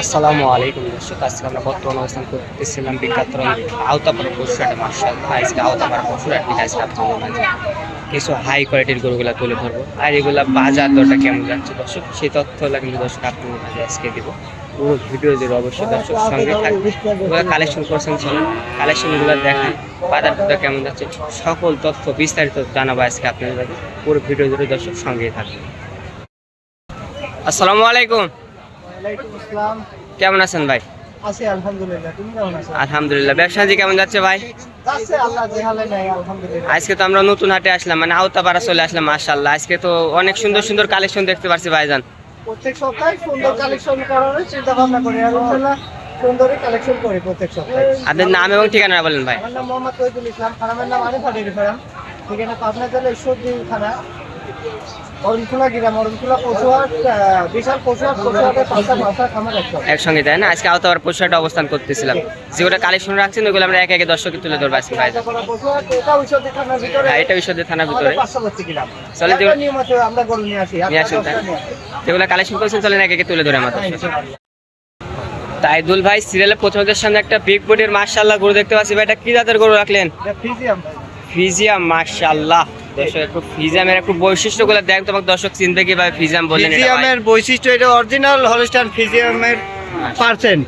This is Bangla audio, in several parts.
আসসালামু আলাইকুম দর্শক, আজকে আমরা বর্তমান অবস্থান করতেছিলাম বিখ্যাত আওতাপাড়া পশুরাটে মার্শাল আজকে আওতাপাড়া পশুরাট থেকে আজকে আপনাদের মাঝে কিছু হাই কোয়ালিটির গরুগুলা তুলে ধরবো। আর এগুলা বাজার দরটা কেমন যাচ্ছে দর্শক, সেই তথ্যগুলো কিন্তু দর্শক আপনাদের মাঝে আজকে দিব। পুরো ভিডিও জুড়ে অবশ্যই দর্শক সঙ্গে থাকবে কালেকশন করছেন চলেন কালেকশনগুলো দেখান বাজার দরটা কেমন যাচ্ছে, সকল তথ্য, বিস্তারিত জানাব আজকে আপনাদের পুরো ভিডিও জুড়ে দর্শক সঙ্গেই থাকবে আসসালামু আলাইকুম। কেমন আছেন ভাই? আছি আলহামদুলিল্লাহ। তুমি কেমন আছো? আলহামদুলিল্লাহ। কেমন যাচ্ছে ভাই? যাচ্ছে আল্লাহ যে নাই আলহামদুলিল্লাহ। আজকে তো আমরা নতুন হাটে আসলাম মানে আওতাপাড়া চলে আসলাম মাশাল্লাহ আজকে তো অনেক সুন্দর সুন্দর কালেকশন দেখতে পাচ্ছি ভাইজান। প্রত্যেক সপ্তাহে সুন্দর কালেকশন করার চিন্তা ভাবনা করি। আর ইনশাআল্লাহ সুন্দরই কালেকশন করি প্রত্যেক সপ্তাহে। আপনার নাম এবং ঠিকানা বলেন ভাই। আমার নাম মোহাম্মদ তৈদুল ইসলাম নাম আরিফ আলী রিফারাম। ঠিকানা পাবনা জেলা ঈশ্বরদী থানা। অরুণখোলা গ্রাম অরুণখোলা পশুহাট বিশাল পশুহাট পশুহাটের পাঁচটা পাঁচটা খামার একসঙ্গে তাই না? আজকে পশুহাটে অবস্থান করতেছিলাম। যেগুলো কালেকশন রাখছেন ওগুলো আমরা এক একে দর্শকে তুলে ধরবো আজকে পশুহাট এটা ঈশ্বরদী থানার ভিতরে হ্যাঁ, চলে আমরা গরু নিয়ে আসি নিয়ে আসেন। যেগুলো কালেকশন করেছেন চলেন এক একে তুলে ধরে আমাদের হ্যাঁ, তাইদুল ভাই সিরিয়ালের প্রথমদের সামনে একটা বিগ বডির মার্শাল্লাহ গরু দেখতে পাচ্ছি। ভাই এটা কি জাতের গরু রাখলেন? ফিজিয়াম ভাই। ফিজিয়াম মার্শাল্লাহ দর্শক একটু ফিজিয়ামের একটু বৈশিষ্ট্যগুলো দেখ তোমাকে দর্শক চিনবে কীভাবে ফিজিয়াম বললেন ফিজিয়ামের বৈশিষ্ট্য এটা অরিজিনাল হলস্টাইন ফিজিয়ামের পার্সেন্ট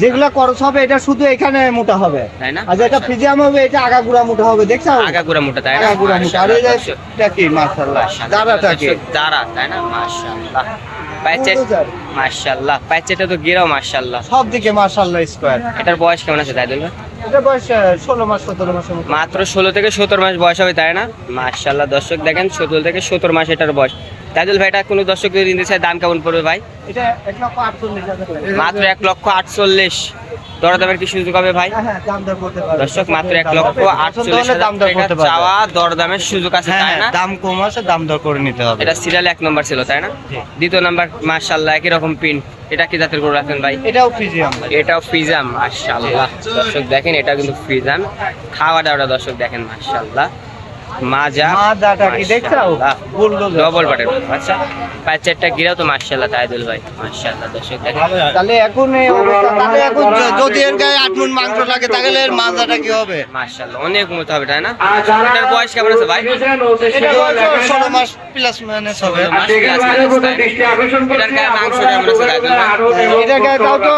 যেগুলা খরচ হবে এটা শুধু এখানে মোটা হবে। তাই না? আর যেটা ফিজিয়াম হবে এটা আগাগুড়া মোটা হবে দেখছ? আগাগুড়া মোটা তাই না? আগাগুড়া মোটা। আর এই যে দর্শক, এটা কি? মাশাআল্লাহ। দাঁড়াটা কি দাঁড়া তাই না? মাশাআল্লাহ। পাইচে বুলডোজার। মাশাআল্লাহ পাইচেটা তো গিরাও মাশাআল্লাহ। সব দিকে মাশাআল্লাহ স্কোয়ার এটার বয়স কেমন আছে তাই ভাই এটা বয়স ষোলো মাস সতেরো মাসের মতো। মাত্র ষোলো থেকে সতেরো মাস বয়স হবে তাই না? মার্শাল্লাহ দর্শক দেখেন সতেরো থেকে সতেরো মাস এটার বয়স। তাইদুল ভাই এটা কোনো দর্শক যদি নিতে চায় দাম কেমন পড়বে ভাই? এটা এক লক্ষ আটচল্লিশ মাত্র এক লক্ষ আটচল্লিশ। দরদামের কি সুযোগ হবে ভাই? হ্যাঁ, হ্যাঁ। দর্শক মাত্র এক লক্ষ আটচল্লিশ। চাওয়া দরদামের সুযোগ আছে হ্যাঁ, তাই না? দাম কম আছে দাম দর করে নিতে হবে। এটা সিরিয়াল এক নম্বর ছিল তাই না? দ্বিতীয় নাম্বার মার্শাল্লাহ একই রকম প্রিন্ট এটা কি জাতের গরু রাখেন ভাই? এটাও ফিজাম এটাও ফিজাম মার্শাল্লাহ দর্শক দেখেন এটা কিন্তু ফিজাম খাওয়া দাওয়াটা দর্শক দেখেন মাশাআল্লাহ। মাজা। মা কি দেখছ? বুলডোজার। ডবল বাটের আচ্ছা পাঁচ গিরাও তো মাশাআল্লাহ তাইদুল ভাই। মাশাআল্লাহ দর্শক তাহলে এখন এই অবস্থা তাহলে এখন যদি এর গায়ে আট মন মাংস লাগে তাহলে এর মাজাটা কি হবে? মাশাআল্লাহ অনেক মতো হবে তাই না? এটার বয়স কেমন আছে ভাই? এটা বয়স ষোলো মাস প্লাস মাইনাস হবে। ষোলো মাস plus minus, তাই না? এটার গায়ে মাংস কেমন আছে তাইদুল ভাই? এটা গায়ে তাও তো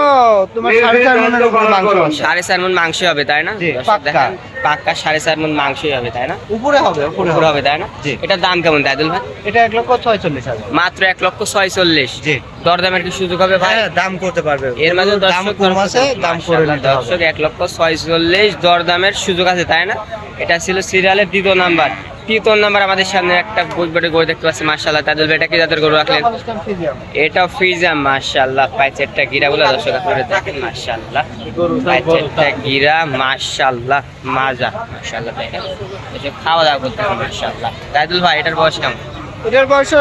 তোমার সাড়ে চার মনের মাংস আছে। সাড়ে মন মাংস হবে তাই না? পাক্কা। পাক্কা সাড়ে চার মন মাংসই হবে তাই না? উপরে হবে উপরে পুরো হবে। তাই না? এটার দাম কেমন দাদুল ভাই? এটা এক লক্ষ ছয়চল্লিশ হাজার। মাত্র এক লক্ষ ছয়চল্লিশ। জি। দরদামের কি সুযোগ হবে ভাই? হ্যাঁ দাম করতে পারবে। এর মাঝে দর্শক কম আছে দাম করে নিতে হবে। দর্শক এক লক্ষ ছয়চল্লিশ দরদামের সুযোগ আছে তাই না? এটা ছিল সিরিয়ালের দ্বিতীয় নাম্বার তৃতীয় নাম্বার আমাদের সামনে একটা বই গরু দেখতে পাচ্ছি মার্শাল্লাহ তাদের এটা কি যাদের গরু রাখলেন? এটা ফ্রিজাম মার্শাল্লাহ পাইচেরটা বলে দর্শক আপনারা দেখেন মার্শাল্লাহ পাইচেরটা গিরা মার্শাল্লাহ মাজা মার্শাল্লাহ দেখেন। খাওয়া দাওয়া করতে মার্শাল্লাহ তাইদুল ভাই, এটার বয়স কেমন? এটার বয়স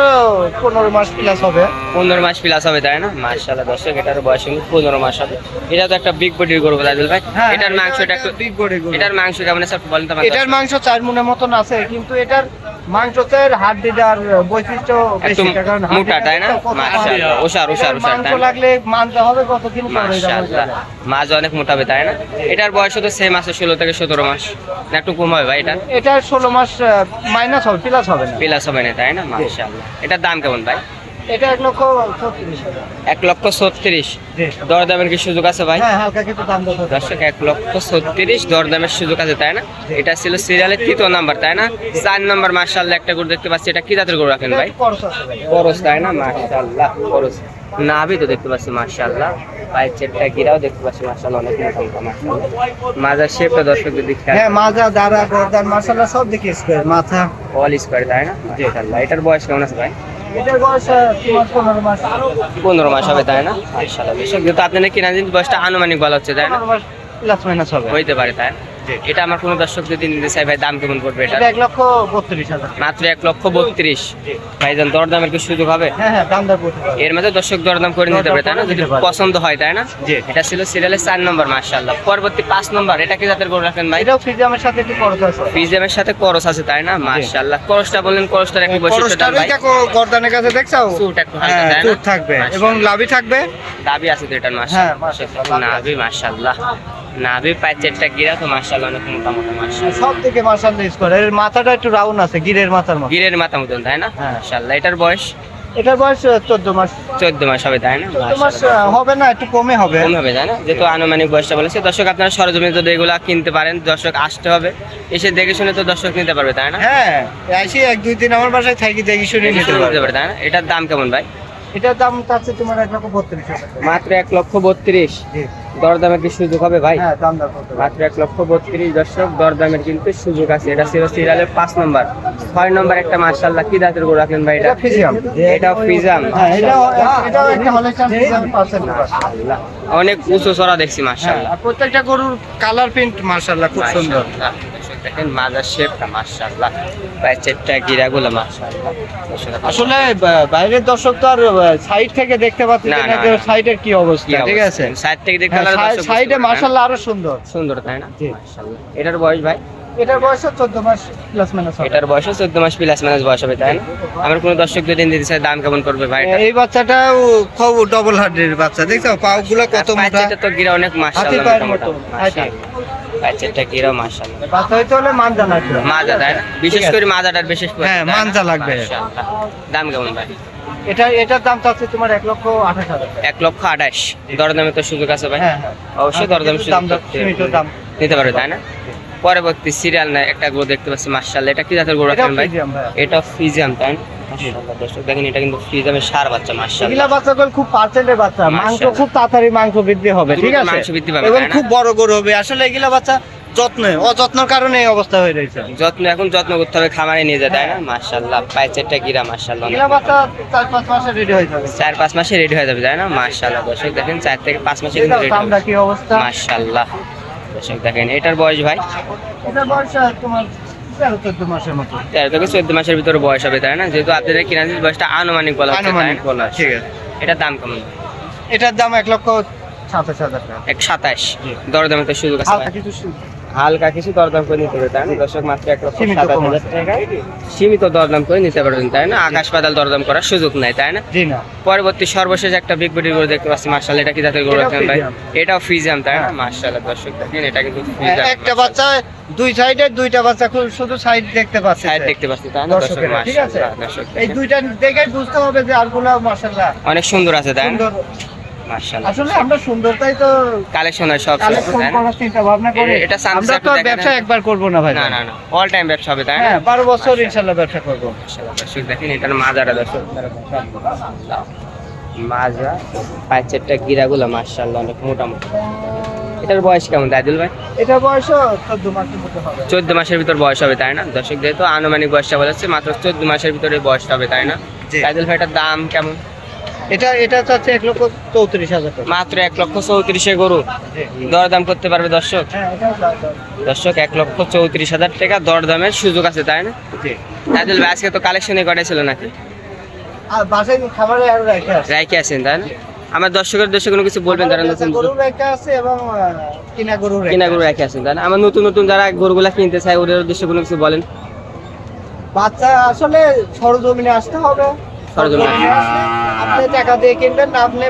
পনেরো মাস প্লাস হবে। পনেরো মাস প্লাস হবে তাই না? মার্শাল্লাহ দর্শক এটার বয়স পনেরো মাস হবে। এটা তো একটা বিগ বডির গরু ভাই। হ্যাঁ, এটার এটা একটু গরু। এটার মাংস কেমন আছে একটু বলেন তো এটার মাংস চার মনের মতন আছে কিন্তু এটার মাংসের হাড্ডিটার বৈশিষ্ট্য বেশি কারণ মোটা তাই না? মাশাআল্লাহ পাতলা। ওষার ওষার এটার তাই লাগলে মানতে হবে কতদিন পরে মাশাআল্লাহ মাছ অনেক মোটা হবে তাই না? এটার বয়স তো সেম আছে ষোলো থেকে সতেরো মাস। না একটু কম হবে ভাই এটা? এটা ষোলো মাস মাইনাস হবে প্লাস হবে না। প্লাস হবে না তাই না? মাশাআল্লাহ। এটার দাম কেমন ভাই? এটা এক লক্ষ ছত্রিশ এক লক্ষ ছত্রিশ। দরদামের কি সুযোগ আছে ভাই? হ্যাঁ। দর্শক এক লক্ষ ছত্রিশ দরদামের সুযোগ আছে তাই না? এটা ছিল সিরিয়ালের তৃতীয় নাম্বার তাই না? চার নাম্বার মার্শাল্লাহ একটা গরু দেখতে পাচ্ছি। এটা কি জাতের গরু রাখেন ভাই। করস তাই না? মার্শাল্লাহ করস। নাভি তো দেখতে পাচ্ছি মাশাআল্লাহ। পায়ের চেপটা গিরাও দেখতে পাচ্ছি মাশাআল্লাহ অনেক মোটা মোটা মাজার শেপটা দর্শক যদি হ্যাঁ মাজা দাঁড়া গর্দান মাসাল্লাহ সব দেখি স্কোয়ার মাথা। অল স্কোয়ার তাই না? মাশাআল্লাহ এটার বয়স কেমন আছে ভাই? পনেরো মাস। হবে তাই না? মাশাআল্লাহ দর্শক যেহেতু আপনাদের কিনা জিনিস বয়সটা আনুমানিক বলা হচ্ছে তাই না? পনেরো প্লাস মাইনাস হবে। হইতে পারে তাই না? এটা আমার কোনো দর্শক যদি নিতে চাই ভাই দাম কেমন পড়বে এটা এক লক্ষ বত্রিশ হাজার। মাত্র এক লক্ষ বত্রিশ। জি। ভাইজান দরদামের কি সুযোগ হবে? হ্যাঁ হ্যাঁ দাম পারবে এর মধ্যে দর্শক দরদাম করে নিতে পারে তাই না? যদি পছন্দ হয় তাই না? এটা ছিল সিরিয়ালের চার নম্বর মার্শাল্লাহ পরবর্তী পাঁচ নম্বর এটা কি জাতের গরু রাখেন ভাই? এটাও ফ্রিজামের সাথে একটু খরচ আছে। ফিজেমের সাথে করস আছে তাই না? মার্শাল্লাহ করসটা বললেন করসটার একটি বৈশিষ্ট্য খরচটারই ভাই। গর্দানের কাছে দেখছ চুট একটু হালকা হ্যাঁ তাই না? থাকবে। এবং লাভি থাকবে? দাবি আছে তো এটার মার্শাল্লাহ লাভি নাভি মার্শাল্লাহ নাভি পাঁচেরটা গিরা তো মার্শাল্লাহ অনেক মোটামুটি মার্শাল্লাহ সব মার্শাল ইউজ করে। এর মাথাটা একটু রাউন্ড আছে গিরের মাথার মতো। গিরের মাথা মতন তাই না? হ্যাঁ। মার্শাল্লাহ এটার বয়স? এটার বয়স চোদ্দ মাস। চোদ্দ মাস হবে তাই না? চোদ্দ মাস হবে না একটু কমে হবে। কম হবে তাই না? যেহেতু আনুমানিক বয়সটা বলেছে দর্শক আপনারা সরজমিনে যদি এগুলা কিনতে পারেন দর্শক আসতে হবে। এসে দেখে শুনে তো দর্শক নিতে পারবে তাই না? হ্যাঁ আসি এক দুই দিন আমার বাসায় থাকি দেখি শুনে নিতে পারবে তাই না? এটার দাম কেমন ভাই? এটার দাম চাচ্ছে তোমার এক লক্ষ বত্রিশ মাত্র এক লক্ষ বত্রিশ। দরদামের কি সুযোগ হবে ভাই? হ্যাঁ মাত্র এক লক্ষ বত্রিশ দর্শক দরদামের কিন্তু সুযোগ আছে। এটা ছিল সিরিয়ালের পাঁচ নম্বর। ছয় নম্বর একটা মার্শাল্লাহ কি দাঁতের গরু রাখলেন ভাই এটা? এটা ফিজাম হ্যাঁ। অনেক উঁচু চড়া দেখছি হ্যাঁ মার্শাল্লাহ প্রত্যেকটা গরুর কালার প্রিন্ট মার্শাল্লাহ খুব সুন্দর। দেখেন মাজার শেপটা মার্শাল্লাহ প্যাচেরটা গিরাগুলো মার্শাল্লাহ আসলে বাইরের দর্শক তো আর সাইড থেকে দেখতে পাচ্ছি না, যে সাইডের কি অবস্থা ঠিক আছে? সাইড থেকে দেখতে হ্যাঁ, সাইডে তাই না? মার্শাল্লাহ আরও সুন্দর। সুন্দর তাই না? জি। এটার বয়স ভাই? এটার বয়স চোদ্দ মাস প্লাস মাইনাস এটার বয়স চোদ্দ মাস প্লাস মাইনাস বয়স হবে তাই না? আমার কোনো দর্শক যদি নিতে চায় দাম কেমন পড়বে ভাই এটা? এই বাচ্চাটাও খুব ডবল হার্ডের বাচ্চা দেখছ? কত মোটা? তো গিরা অনেক মাশাআল্লাহ হাতির পায়ের মতো, মোটা। হাতি। মাশাআল্লাহ। প্যাচেরটা গিরা মাশাআল্লাহ। বাচ্চা হইতে হলে জানা মাজা তাই না? বিশেষ করে মাজাটার বিশেষ করে হ্যাঁ, তাই লাগবে। দাম কেমন ভাই? এটা এটার দাম চাচ্ছে তোমার এক লক্ষ আঠাশ হাজার। টাকা। এক লক্ষ আঠাশ। দরদামে তো সুযোগ আছে ভাই। হ্যাঁ হ্যাঁ। অবশ্যই দরদাম সুযোগ দর- করতে দাম নিতে পারবে তাই না? পরবর্তী সিরিয়াল না একটা গরু দেখতে পাচ্ছি মার্শাল্লাহ এটা কি জাতের গরু রাখেন ভাই? এটা ফিজিয়াম তাই না? মাশাআল্লাহ, দর্শক দেখেন এটা কিন্তু ফিজিয়ামের সার বাচ্চা মার্শাল্লাহ এগুলা বাচ্চাগুলো খুব পার্সেন্টের বাচ্চা। মাংস খুব তাড়াতাড়ি মাংস বৃদ্ধি হবে ঠিক আছে? মাংস বৃদ্ধি পাবে, এবং খুব বড় গরু হবে। আসলে এগুলা বাচ্চা যত্নে অযত্নের কারণে এই অবস্থা হয়ে রয়েছে। যত্ন এখন যত্ন করতে হবে খামারে নিয়ে না? হ্যাঁ। গিরা বাচ্চা চার পাঁচ মাসে রেডি হয়ে যাবে। চার পাঁচ মাসে রেডি হয়ে যাবে তাই না? দর্শক দেখেন চার থেকে পাঁচ মাসে কিন্তু রেডি দামটা কি অবস্থা? দর্শক দেখেন এটার বয়স ভাই? এটা বয়স তোমার তেরো চোদ্দ মাসের মতো। তেরো থেকে চোদ্দ মাসের ভিতরে বয়স হবে তাই না? যেহেতু আপনাদের কিনাজির বয়সটা আনুমানিক বলা? আনুমানিক বলা ঠিক আছে। এটার দাম কেমন? এটার দাম এক লক্ষ সাতাশ হাজার টাকা। এক সাতাশ। দরদামে তো সুযোগ আছে কিছু হালকা কিছু দরদাম করে নিতে পারবে তাই না? দর্শক মাত্র এক লক্ষ কম হাজার টাকা। সীমিত দরদাম করে নিতে পারবেন তাই না? আকাশ পাতাল দরদাম করার সুযোগ নাই তাই না? পরবর্তী সর্বশেষ একটা বিগ বিডি গরু দেখতে পাচ্ছি মার্শাল এটা কি জাতের গরু এটাও রাখেন ভাই? ফ্রিজিয়াম। এটাও ফ্রিজিয়াম তাই না? হ্যাঁ। মার্শাল দর্শক দেখেন এটা কিন্তু একটা বাচ্চা দুই সাইডে দুইটা বাচ্চা খুব শুধু সাইড দেখতে পাচ্ছে সাইড দেখতে পাচ্ছি তাই না দর্শক ঠিক আছে? এই দুইটা দেখে বুঝতে হবে যে আরগুলা মাশাআল্লাহ। অনেক সুন্দর আছে তাই না? সুন্দর। মার্শাল আসলে আমরা সুন্দরতাই তো কালেকশন হয় সব কালেকশন করার চিন্তা ভাবনা করি। এটা আমরা তো ব্যবসা একবার করব না ভাই। না না না অল টাইম ব্যবসা হবে তাই হ্যাঁ বারো বছর ইনশাল্লাহ ব্যবসা করব। মাশাআল্লাহ, দর্শক দেখেন এটার মাজাটা দর্শক মাজা পাঁচেরটা গিরাগুলো মার্শাল্লাহ অনেক মোটা মোটা এটার বয়স কেমন দাদুল ভাই? এটা বয়স চোদ্দ মাসের মতো হবে। চোদ্দ মাসের ভিতর বয়স হবে তাই না? দর্শক যেহেতু আনুমানিক বয়সটা বলেছে মাত্র চোদ্দ মাসের ভিতরে বয়স হবে তাই না। দাদুল ভাই এটার দাম কেমন? এটা এটা চাচ্ছে এক লক্ষ চৌত্রিশ হাজার মাত্র এক লক্ষ চৌত্রিশে গরু। দরদাম করতে পারবে দর্শক? হ্যাঁ দর্শক এক লক্ষ চৌত্রিশ হাজার টাকা দরদামের সুযোগ আছে তাই না? দাদুল ভাই আজকে তো কালেকশনে করেছিল নাকি? রাইকে আছেন তাই না? আমার দর্শকের দেশে কোনো কিছু বলবেন যারা নতুন গরু রেখে আছে এবং কিনা গরু রেখে কিনা গরু আছেন তাই না? আমার নতুন নতুন যারা গরুগুলা কিনতে চায় ওদের উদ্দেশ্যে কোনো কিছু বলেন। বাচ্চা আসলে সরজমিনে আসতে হবে। সরজমিনে। সরজমিনে আপনি টাকা দিয়ে কিনবেন না আপনি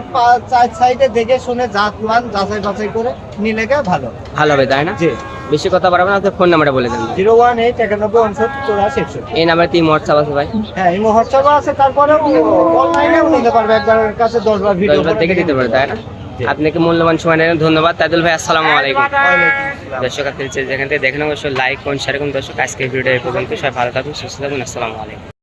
চার সাইডে দেখে শুনে জাত মান যাচাই বাছাই করে নিলে ভালো। ভালো হবে তাই না? জি। বেশি কথা বাড়াবো না ফোন নাম্বারটা বলে দেন। জিরো ওয়ান এইট একানব্বই উনসত্তর চৌরাশি একষট্টি এই নাম্বার তিন হোয়াটসঅ্যাপ আছে ভাই। হ্যাঁ এই হোয়াটসঅ্যাপ আছে তারপরে অনলাইনেও নিতে পারবে একবার কাছে দশ বার ভিডিও দেখে দিতে পারে তাই না? আপনাকে মূল্যবান সময় নেন ধন্যবাদ। তাদুল ভাই আসসালামু আলাইকুম। দর্শক আপনি যেখান থেকে দেখেন অবশ্যই লাইক কোন শেয়ার করুন। দর্শক আজকের ভিডিও এই পর্যন্ত। সবাই ভালো থাকুন সুস্থ থাকুন। আসসালামু আলাইকুম।